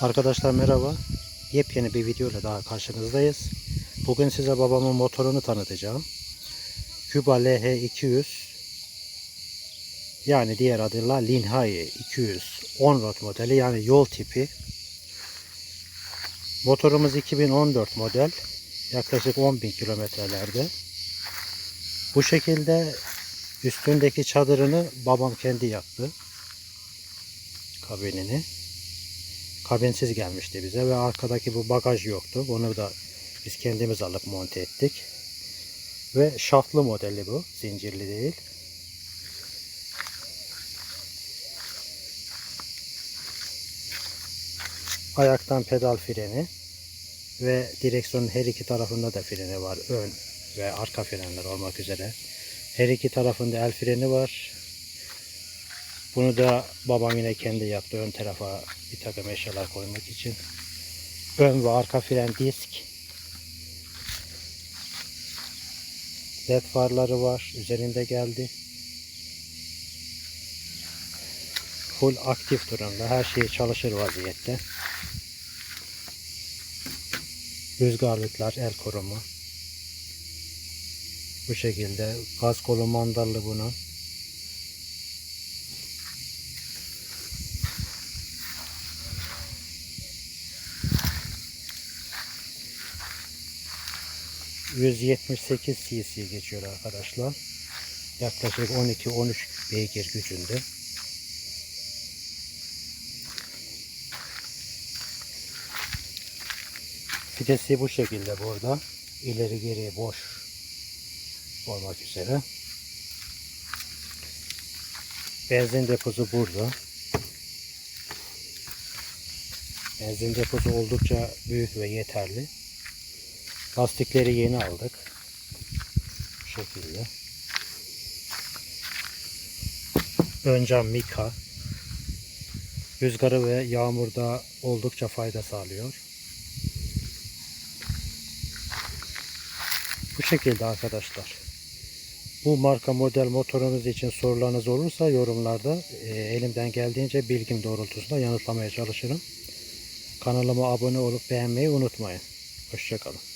Arkadaşlar merhaba. Yepyeni bir video ile daha karşınızdayız. Bugün size babamın motorunu tanıtacağım. Cuba LH200 yani diğer adıyla Linhai 210 rot modeli yani yol tipi. Motorumuz 2014 model. Yaklaşık 10.000 kilometrelerde. Bu şekilde üstündeki çadırını babam kendi yaptı. Kabinini kabinsiz gelmişti bize ve arkadaki bu bagaj yoktu. Bunu da biz kendimiz alıp monte ettik. Ve şaftlı modeli bu. Zincirli değil. Ayaktan pedal freni ve direksiyonun her iki tarafında da freni var. Ön ve arka frenler olmak üzere. Her iki tarafında el freni var. Bunu da babam yine kendi yaptı ön tarafa bir takım eşyalar koymak için. Ön ve arka fren disk. LED farları var. Üzerinde geldi. Full aktif durumda. Her şey çalışır vaziyette. Rüzgarlıklar, el koruma. Bu şekilde. Gaz kolu mandallı bunun. ...178 cc geçiyor arkadaşlar. Yaklaşık 12-13 beygir gücünde. Vitesi bu şekilde burada. İleri geri boş olmak üzere. Benzin deposu burada. Benzin deposu oldukça büyük ve yeterli. Lastikleri yeni aldık. Bu şekilde. Ön cam Mika. Rüzgarı ve yağmurda oldukça fayda sağlıyor. Bu şekilde arkadaşlar. Bu marka model motorunuz için sorularınız olursa yorumlarda e, elimden geldiğince bilgim doğrultusunda yanıtlamaya çalışırım. Kanalıma abone olup beğenmeyi unutmayın. Hoşçakalın.